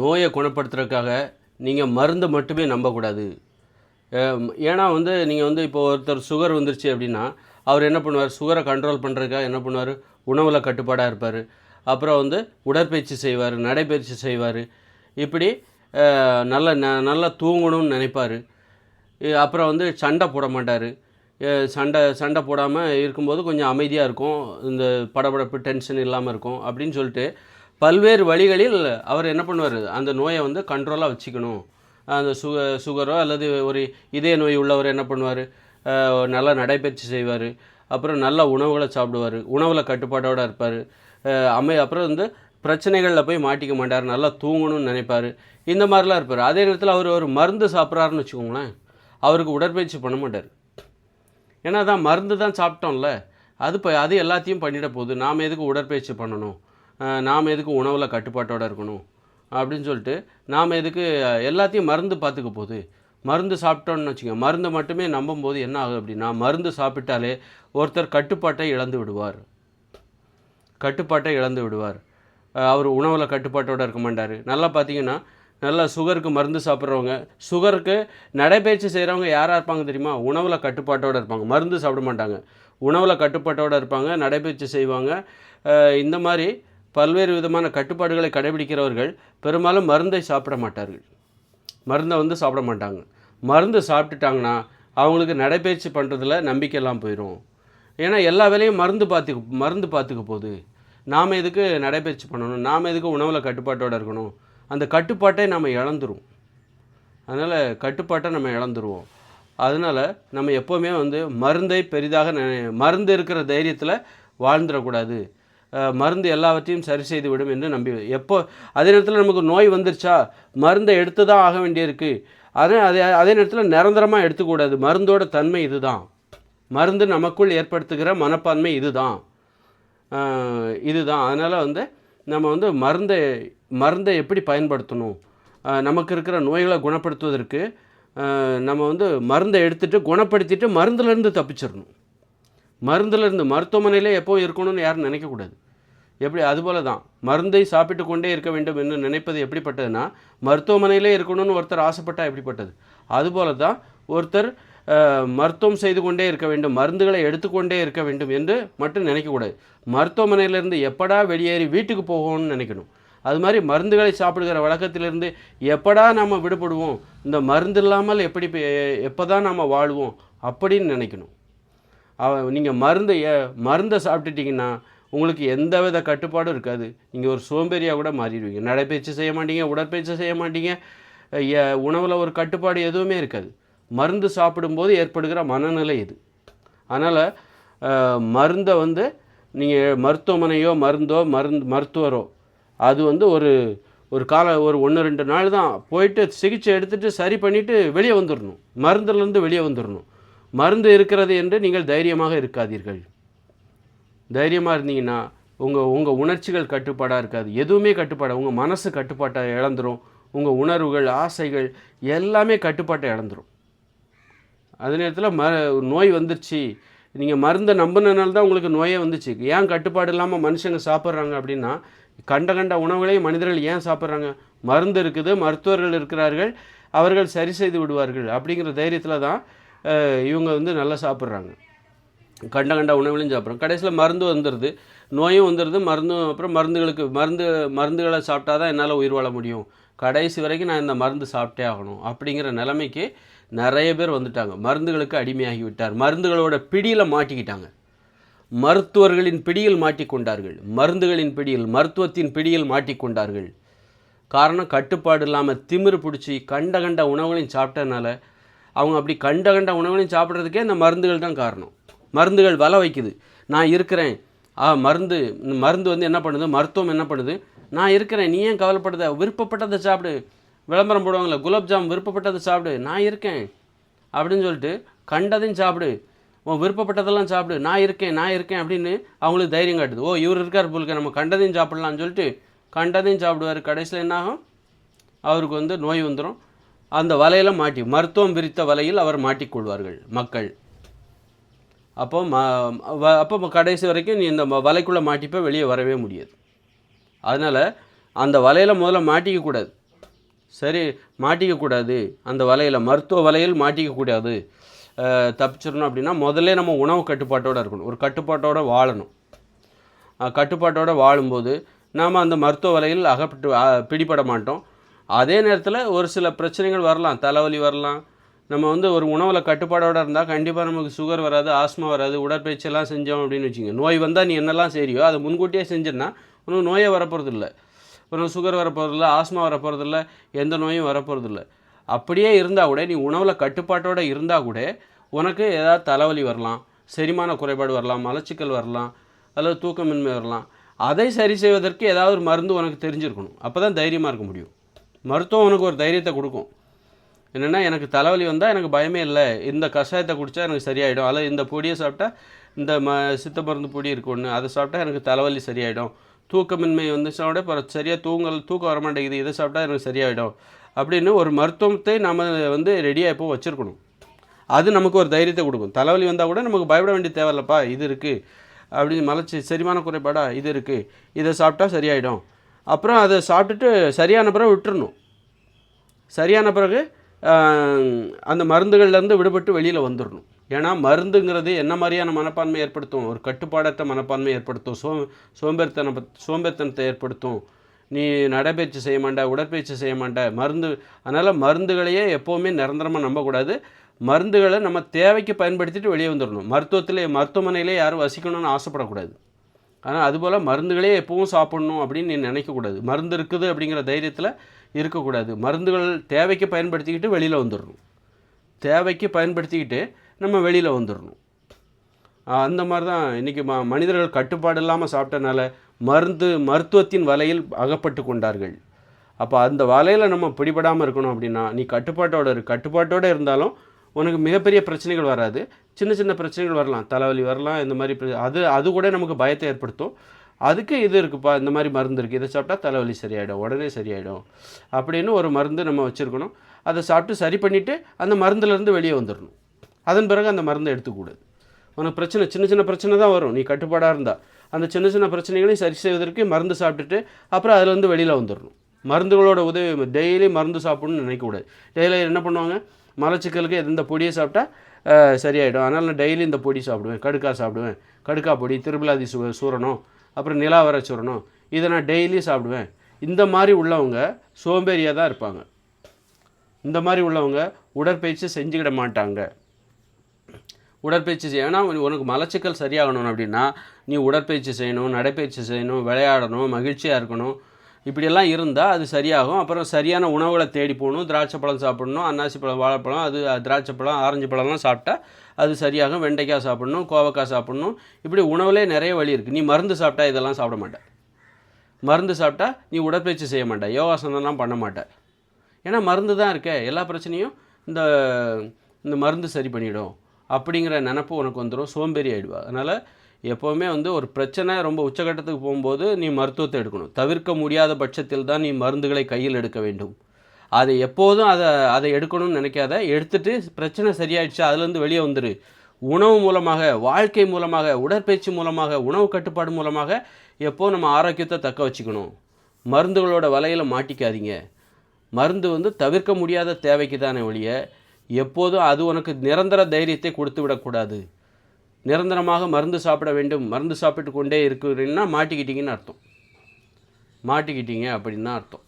நோயை குணப்படுத்துறதுக்காக நீங்கள் மருந்தை மட்டுமே நம்பக்கூடாது. ஏன்னா வந்து நீங்கள் வந்து இப்போ ஒருத்தர் சுகர் வந்துருச்சு அப்படின்னா அவர் என்ன பண்ணுவார்? சுகரை கண்ட்ரோல் பண்ணுறதுக்காக என்ன பண்ணுவார்? உணவில் கட்டுப்பாடாக இருப்பார். அப்புறம் வந்து உடற்பயிற்சி செய்வார் நடைப்பயிற்சி செய்வார். இப்படி நல்ல ந நல்லா தூங்கணும்னு நினைப்பார். அப்புறம் வந்து சண்டை போட மாட்டார். சண்டை சண்டை போடாமல் இருக்கும்போது கொஞ்சம் அமைதியாக இருக்கும். இந்த படபடப்பு டென்ஷன் இல்லாமல் இருக்கும் அப்படின்னு சொல்லிட்டு பல்வேறு வழிகளில் அவர் என்ன பண்ணுவார்? அந்த நோயை வந்து கண்ட்ரோலாக வச்சுக்கணும். அந்த சுக சுகரோ அல்லது ஒரு இதய நோய் உள்ளவர் என்ன பண்ணுவார்? நல்லா நடைபயிற்சி செய்வார். அப்புறம் நல்ல உணவுகளை சாப்பிடுவார். உணவில் கட்டுப்பாட்டோடு இருப்பார். அமை அப்புறம் வந்து பிரச்சனைகளில் போய் மாட்டிக்க மாட்டார். நல்லா தூங்கணும்னு நினைப்பார். இந்த மாதிரிலாம் இருப்பார். அதே நேரத்தில் அவர் ஒரு மருந்து சாப்பிட்றாருன்னு வச்சுக்கோங்களேன் அவருக்கு உடற்பயிற்சி பண்ண மாட்டார். ஏன்னா அதான் மருந்து தான் சாப்பிட்டோம்ல. அது இப்போ அது எல்லாத்தையும் பண்ணிட போகுது. நாம் எதுக்கு உடற்பயிற்சி பண்ணணும்? நாம் எதுக்கு உணவில் கட்டுப்பாட்டோடு இருக்கணும்? அப்படின்னு சொல்லிட்டு நாம் எதுக்கு எல்லாத்தையும் மருந்து பார்த்துக்க போகுது. மருந்து சாப்பிட்டோன்னு வச்சுங்க மருந்து மட்டுமே நம்பும்போது என்ன ஆகுது அப்படின்னா மருந்து சாப்பிட்டாலே ஒருத்தர் கட்டுப்பாட்டை இழந்து விடுவார். கட்டுப்பாட்டை இழந்து விடுவார். அவர் உணவில் கட்டுப்பாட்டோடு இருக்க மாட்டார். நல்லா பார்த்தீங்கன்னா நல்லா சுகருக்கு மருந்து சாப்பிட்றவங்க சுகருக்கு நடைபயிற்சி செய்கிறவங்க யாராக இருப்பாங்க தெரியுமா? உணவில் கட்டுப்பாட்டோடு இருப்பாங்க. மருந்து சாப்பிட மாட்டாங்க. உணவில் கட்டுப்பாட்டோடு இருப்பாங்க நடைபயிற்சி செய்வாங்க. இந்த மாதிரி பல்வேறு விதமான கட்டுப்பாடுகளை கடைபிடிக்கிறவர்கள் பெரும்பாலும் மருந்தை சாப்பிட மாட்டார்கள். மருந்தை வந்து சாப்பிட மாட்டாங்க. மருந்து சாப்பிட்டுட்டாங்கன்னா அவங்களுக்கு நடைபயிற்சி பண்ணுறதுல நம்பிக்கையெல்லாம் போயிடும் ஏன்னா எல்லா வேலையும் மருந்து பார்த்து மருந்து பார்த்துக்க போகுது. நாம் எதுக்கு நடைபயிற்சி பண்ணணும்? நாம் எதுக்கு உணவில் கட்டுப்பாட்டோடு இருக்கணும்? அந்த கட்டுப்பாட்டை நம்ம இழந்துரும். அதனால் கட்டுப்பாட்டை நம்ம இழந்துருவோம். அதனால் நம்ம எப்போவுமே வந்து மருந்தை பெரிதாக நினை- மருந்து இருக்கிற தைரியத்தில் வாழ்ந்துடக்கூடாது. மருந்து எல்லாவற்றையும் சரி செய்து விடும் என்று நம்பி எப்போ அதே நேரத்தில் நமக்கு நோய் வந்துருச்சா? மருந்தை எடுத்து தான் ஆக வேண்டியிருக்கு. அதே அதே அதே நேரத்தில் நிரந்தரமாக எடுத்துக்கூடாது. மருந்தோட தன்மை இதுதான். மருந்து நமக்குள் ஏற்படுத்துகிற மனப்பான்மை இதுதான். இதுதான். அதனால் வந்து நம்ம வந்து மருந்தை மருந்தை எப்படி பயன்படுத்தணும்? நமக்கு இருக்கிற நோய்களை குணப்படுத்துவதற்கு நம்ம வந்து மருந்தை எடுத்துட்டு குணப்படுத்திட்டு மருந்துலேருந்து தப்பிச்சிடணும். மருந்துலேருந்து மருத்துவமனையிலே எப்போ இருக்கணும்னு யாரும் நினைக்கக்கூடாது. எப்படி அதுபோல தான் மருந்தை சாப்பிட்டு கொண்டே இருக்க வேண்டும் என்று நினைப்பது எப்படிப்பட்டதுன்னா மருத்துவமனையிலே இருக்கணும்னு ஒருத்தர் ஆசைப்பட்டால் எப்படிப்பட்டது? அதுபோல தான் ஒருத்தர் மருத்துவம் செய்து கொண்டே இருக்க வேண்டும் மருந்துகளை எடுத்துக்கொண்டே இருக்க வேண்டும் என்று மட்டும் நினைக்கக்கூடாது மருத்துவமனையிலேருந்து எப்படா வெளியேறி வீட்டுக்கு போகணும்னு நினைக்கணும். அது மாதிரி மருந்துகளை சாப்பிடுகிற வழக்கத்திலிருந்து எப்படா நாம் விடுபடுவோம்? இந்த மருந்து இல்லாமல் எப்படி எப்போ தான் நாம் வாழ்வோம்? அப்படின்னு நினைக்கணும். நீங்கள் மருந்து மருந்தை சாப்பிட்டுட்டிங்கன்னா உங்களுக்கு எந்த வித கட்டுப்பாடும் இருக்காது. நீங்கள் ஒரு சோம்பேறியாக கூட மாறிடுவீங்க. நடைப்பயிற்சி செய்ய மாட்டீங்க உடற்பயிற்சி செய்ய மாட்டீங்க. உணவில் ஒரு கட்டுப்பாடு எதுவுமே இருக்காது. மருந்து சாப்பிடும்போது ஏற்படுகிற மனநிலை இது. அதனால் மருந்தை வந்து நீங்கள் மருத்துவமனையோ மருந்தோ மருந்து மருத்துவரோ அது வந்து ஒரு ஒரு கால ஒரு ஒன்று ரெண்டு நாள் தான் போயிட்டு சிகிச்சை எடுத்துகிட்டு சரி பண்ணிவிட்டு வெளியே வந்துடணும் மருந்துலேருந்து வெளியே வந்துடணும் மருந்து இருக்கிறது என்று நீங்கள் தைரியமாக இருக்காதீர்கள். தைரியமாக இருந்தீங்கன்னா உங்கள் உங்கள் உணர்ச்சிகள் கட்டுப்பாடாக இருக்காது. எதுவுமே கட்டுப்பாடாக உங்கள் மனசு கட்டுப்பாட்டை இழந்துரும். உங்கள் உணர்வுகள் ஆசைகள் எல்லாமே கட்டுப்பாட்டை இழந்துரும். அதே நேரத்தில் ம நோய் வந்துருச்சு. நீங்கள் மருந்தை நம்பினனால தான் உங்களுக்கு நோயே வந்துச்சு. ஏன் கட்டுப்பாடு இல்லாமல் மனுஷங்க சாப்பிட்றாங்க அப்படின்னா கண்ட கண்ட உணவுகளையும் மனிதர்கள் ஏன் சாப்பிட்றாங்க? மருந்து இருக்குது மருத்துவர்கள் இருக்கிறார்கள் அவர்கள் சரி செய்து விடுவார்கள் அப்படிங்கிற தைரியத்தில் தான் இவங்க வந்து நல்லா சாப்பிட்றாங்க. கண்ட கண்ட உணவுகளையும் சாப்பிட்றோம். கடைசியில் மருந்து வந்துடுது நோயும் வந்துடுது மருந்தும் அப்புறம் மருந்துகளுக்கு மருந்து மருந்துகளை சாப்பிட்டா தான் என்னால் உயிர் வாழ முடியும். கடைசி வரைக்கும் நான் இந்த மருந்து சாப்பிட்டே ஆகணும் அப்படிங்கிற நிலைமைக்கு நிறைய பேர் வந்துட்டாங்க. மருந்துகளுக்கு அடிமையாகி விட்டார். மருந்துகளோட பிடியில் மாட்டிக்கிட்டாங்க. மருத்துவர்களின் பிடியில் மாட்டிக்கொண்டார்கள். மருந்துகளின் பிடியில் மருத்துவத்தின் பிடியில் மாட்டிக்கொண்டார்கள். காரணம் கட்டுப்பாடு இல்லாமல் திமிரு பிடிச்சி கண்ட கண்ட உணவுகளையும் சாப்பிட்டதுனால அவங்க அப்படி கண்ட கண்ட உணவுகளையும் சாப்பிட்றதுக்கே இந்த மருந்துகள் தான் காரணம். மருந்துகள் வலை வைக்குது. நான் இருக்கிறேன். ஆ மருந்து இந்த மருந்து வந்து என்ன பண்ணுது? மருத்துவம் என்ன பண்ணுது? நான் இருக்கிறேன். நீ ஏன் கவலைப்படுத? விருப்பப்பட்டதை சாப்பிடு. விளம்பரம் போடுவாங்களே குலாப்ஜாம் விருப்பப்பட்டதை சாப்பிடு. நான் இருக்கேன். அப்படின்னு சொல்லிட்டு கண்டதையும் சாப்பிடு. உன் விருப்பப்பட்டதெல்லாம் சாப்பிடு. நான் இருக்கேன் நான் இருக்கேன் அப்படின்னு அவங்களுக்கு தைரியம் காட்டுது. ஓ இவர் இருக்கார் போலுக்க நம்ம கண்டதையும் சாப்பிட்லான்னு சொல்லிட்டு கண்டதையும் சாப்பிடுவார். கடைசியில் என்னாகும் அவருக்கு வந்து நோய் வந்துடும் அந்த வலையில் மாட்டி மருத்துவம் விரித்த வலையில் அவர் மாட்டிக்கொள்வார்கள் மக்கள். அப்போ ம வ- அப்போ கடைசி வரைக்கும் நீ இந்த வலைக்குள்ளே மாட்டிப்போ வெளியே வரவே முடியாது. அதனால் அந்த வலையில் முதல்ல மாட்டிக்கக்கூடாது சரி மாட்டிக்கக்கூடாது அந்த வலையில் மருத்துவ வலையில் மாட்டிக்கக்கூடாது தப்பிச்சிடணும் அப்படின்னா முதல்ல நம்ம உணவு கட்டுப்பாட்டோடு இருக்கணும். ஒரு கட்டுப்பாட்டோடு வாழணும். கட்டுப்பாட்டோடு வாழும்போது நாம் அந்த மருத்துவ வலையில் அகப்பட்டு பிடிபட மாட்டோம். அதே நேரத்தில் ஒரு சில பிரச்சனைகள் வரலாம். தலைவலி வரலாம். நம்ம வந்து ஒரு உணவில் கட்டுப்பாடோடு இருந்தால் கண்டிப்பாக நமக்கு சுகர் வராது ஆஸ்மா வராது உடற்பயிற்சியெல்லாம் செஞ்சோம் அப்படின்னு வச்சுங்க நோய் வந்தால் நீ என்னெல்லாம் செய்யோ அதை முன்கூட்டியே செஞ்சிருந்தா உனக்கு நோயே வரப்போகிறது இல்லை சுகர் வரப்போகிறதில்ல ஆஸ்மா வரப்போகிறதில்ல எந்த நோயும் வரப்போகிறதில்ல அப்படியே இருந்தால் கூட நீ உணவில் கட்டுப்பாட்டோடு இருந்தால் கூட உனக்கு ஏதாவது தலைவலி வரலாம் செரிமான குறைபாடு வரலாம் மலச்சிக்கல் வரலாம் அல்லது தூக்கமின்மை வரலாம். அதை சரி செய்வதற்கு ஏதாவது ஒரு மருந்து உனக்கு தெரிஞ்சிருக்கணும். அப்போ தான் தைரியமாக இருக்க முடியும். மருத்துவம் உனக்கு ஒரு தைரியத்தை கொடுக்கும். என்னென்னா எனக்கு தலைவலி வந்தால் எனக்கு பயமே இல்லை. இந்த கஷாயத்தை குடித்தா எனக்கு சரியாயிடும். அதில் இந்த பொடியை சாப்பிட்டா இந்த ம சித்த மருந்து பொடி இருக்கு ஒன்று அதை சாப்பிட்டா எனக்கு தலைவலி சரியாயிடும். தூக்கமின்மை வந்துச்சுன்னா கூட இப்போ சரியாக தூங்கல் தூக்கம் வர மாட்டேங்குது. இதை சாப்பிட்டா எனக்கு சரியாயிடும். அப்படின்னு ஒரு மருத்துவத்தை நம்ம வந்து ரெடியாக இப்போ வச்சுருக்கணும். அது நமக்கு ஒரு தைரியத்தை கொடுக்கும். தலைவலி வந்தால் கூட நமக்கு பயப்பட வேண்டிய தேவையில்லப்பா இது இருக்குது அப்படின்னு மலைச்சி செரிமான குறைபாடா இது இருக்குது இதை சாப்பிட்டா சரியாயிடும். அப்புறம் அதை சாப்பிட்டுட்டு சரியான பிறகு விட்டுறணும். சரியான பிறகு அந்த மருந்துகள்லேருந்து விடுபட்டு வெளியில் வந்துடணும் ஏன்னா மருந்துங்கிறது என்ன மாதிரியான மனப்பான்மை ஏற்படுத்தும்? ஒரு கட்டுப்பாடற்ற மனப்பான்மை ஏற்படுத்தும். சோ சோம்பேறித்தன சோம்பேறித்தனத்தை ஏற்படுத்தும். நீ நடைபயிற்சி செய்ய மாட்டே உடற்பயிற்சி செய்ய மாட்டே மருந்து அதனால் மருந்துகளையே எப்போவுமே நிரந்தரமாக நம்பக்கூடாது. மருந்துகளை நம்ம தேவைக்கு பயன்படுத்திட்டு வெளியே வந்துடணும் மருத்துவத்தில் மருத்துவமனையிலே யாரும் வசிக்கணும்னு ஆசைப்படக்கூடாது. ஆனால் அதுபோல் மருந்துகளே எப்பவும் சாப்பிடணும் அப்படின்னு நீ நினைக்கக்கூடாது. மருந்து இருக்குது அப்படிங்கிற தைரியத்தில் இருக்கக்கூடாது. மருந்துகள் தேவைக்கு பயன்படுத்திக்கிட்டு வெளியில் வந்துடணும் தேவைக்கு பயன்படுத்திக்கிட்டு நம்ம வெளியில் வந்துடணும் அந்த மாதிரி தான் இன்றைக்கி ம மனிதர்கள் கட்டுப்பாடு இல்லாமல் சாப்பிட்டனால மருந்து மருத்துவத்தின் வலையில் அகப்பட்டு கொண்டார்கள். அப்போ அந்த வலையில் நம்ம பிடிபடாமல் இருக்கணும் அப்படின்னா நீ கட்டுப்பாட்டோட இரு. கட்டுப்பாட்டோடு இருந்தாலும் உனக்கு மிகப்பெரிய பிரச்சனைகள் வராது. சின்ன சின்ன பிரச்சனைகள் வரலாம். தலைவலி வரலாம் இந்த மாதிரி அது அது கூட நமக்கு பயத்தை ஏற்படுத்தும். அதுக்கு இது இருக்குப்பா இந்த மாதிரி மருந்து இருக்குது இதை சாப்பிட்டா தலைவலி சரியாயிடும் உடனே சரியாயிடும் அப்படின்னு ஒரு மருந்து நம்ம வச்சுருக்கணும். அதை சாப்பிட்டு சரி பண்ணிவிட்டு அந்த மருந்துலேருந்து வெளியே வந்துடணும் அதன் பிறகு அந்த மருந்தை எடுத்துக்கூடாது. உனக்கு பிரச்சனை சின்ன சின்ன பிரச்சனை தான் வரும். நீ கட்டுப்பாடாக இருந்தால் அந்த சின்ன சின்ன பிரச்சனைகளையும் சரி செய்வதற்கு மருந்து சாப்பிட்டுட்டு அப்புறம் அதுலேருந்து வெளியில் வந்துடணும் மருந்துகளோட உதவி டெய்லி மருந்து சாப்பிடணும்னு நினைக்கக்கூடாது. டெய்லி என்ன பண்ணுவாங்க? மலச்சிக்கலுக்கு இந்த பொடியை சாப்பிட்டா சரியாயிடும். அதனால் நான் டெய்லி இந்த பொடி சாப்பிடுவேன். கடுக்கா சாப்பிடுவேன். கடுக்கா பொடி திருபிலாதி சூ சூரணம். அப்புறம் நிலாவர சூரணம் இதை நான் டெய்லி சாப்பிடுவேன். இந்த மாதிரி உள்ளவங்க சோம்பேறியாக தான் இருப்பாங்க. இந்த மாதிரி உள்ளவங்க உடற்பயிற்சி செஞ்சுக்கிட மாட்டாங்க. உடற்பயிற்சி செய்ய ஏன்னா உனக்கு மலச்சிக்கல் சரியாகணும் அப்படின்னா நீ உடற்பயிற்சி செய்யணும் நடைப்பயிற்சி செய்யணும் விளையாடணும் மகிழ்ச்சியாக இருக்கணும். இப்படியெல்லாம் இருந்தால் அது சரியாகும். அப்புறம் சரியான உணவுகளை தேடி போகணும். திராட்சை பழம் சாப்பிடணும். அன்னாசி பழம் வாழைப்பழம் அது திராட்சை பழம் ஆரஞ்சு பழம்லாம் சாப்பிட்டா அது சரியாகும். வெண்டைக்காய் சாப்பிடணும் கோவக்காய் சாப்பிடணும். இப்படி உணவுலே நிறைய வழி இருக்குது நீ மருந்து சாப்பிட்டா இதெல்லாம் சாப்பிட மாட்ட. மருந்து சாப்பிட்டா நீ உடற்பயிற்சி செய்ய மாட்டேன் யோகாசனம்லாம் பண்ண மாட்ட. ஏன்னா மருந்து தான் இருக்கே. எல்லா பிரச்சனையும் இந்த இந்த மருந்து சரி பண்ணிவிடும் அப்படிங்கிற நினப்பு உனக்கு வந்துடும் சோம்பேறி ஆகிடுவா அதனால் எப்போவுமே வந்து ஒரு பிரச்சனை ரொம்ப உச்சகட்டத்துக்கு போகும்போது நீ மருத்துவத்தை எடுக்கணும். தவிர்க்க முடியாத பட்சத்தில் தான் நீ மருந்துகளை கையில் எடுக்க வேண்டும். அதை எப்போதும் அதை அதை எடுக்கணும்னு நினைக்காத. எடுத்துட்டு பிரச்சனை சரியாயிடுச்சு அதுலேருந்து வெளியே வந்துடு உணவு மூலமாக வாழ்க்கை மூலமாக உடற்பயிற்சி மூலமாக உணவு கட்டுப்பாடு மூலமாக எப்போ நம்ம ஆரோக்கியத்தை தக்க வச்சுக்கணும். மருந்துகளோட வலையில் மாட்டிக்காதீங்க. மருந்து வந்து தவிர்க்க முடியாத தேவைக்கு தானே ஒழிய எப்போதும் அது உனக்கு நிரந்தர தைரியத்தை கொடுத்து விடக்கூடாது. நிரந்தரமாக மருந்து சாப்பிட வேண்டும் மருந்து சாப்பிட்டு கொண்டே இருக்கிறீங்கன்னா மாட்டிக்கிட்டீங்கன்னு அர்த்தம். மாட்டிக்கிட்டீங்க அப்படின்னு தான் அர்த்தம்.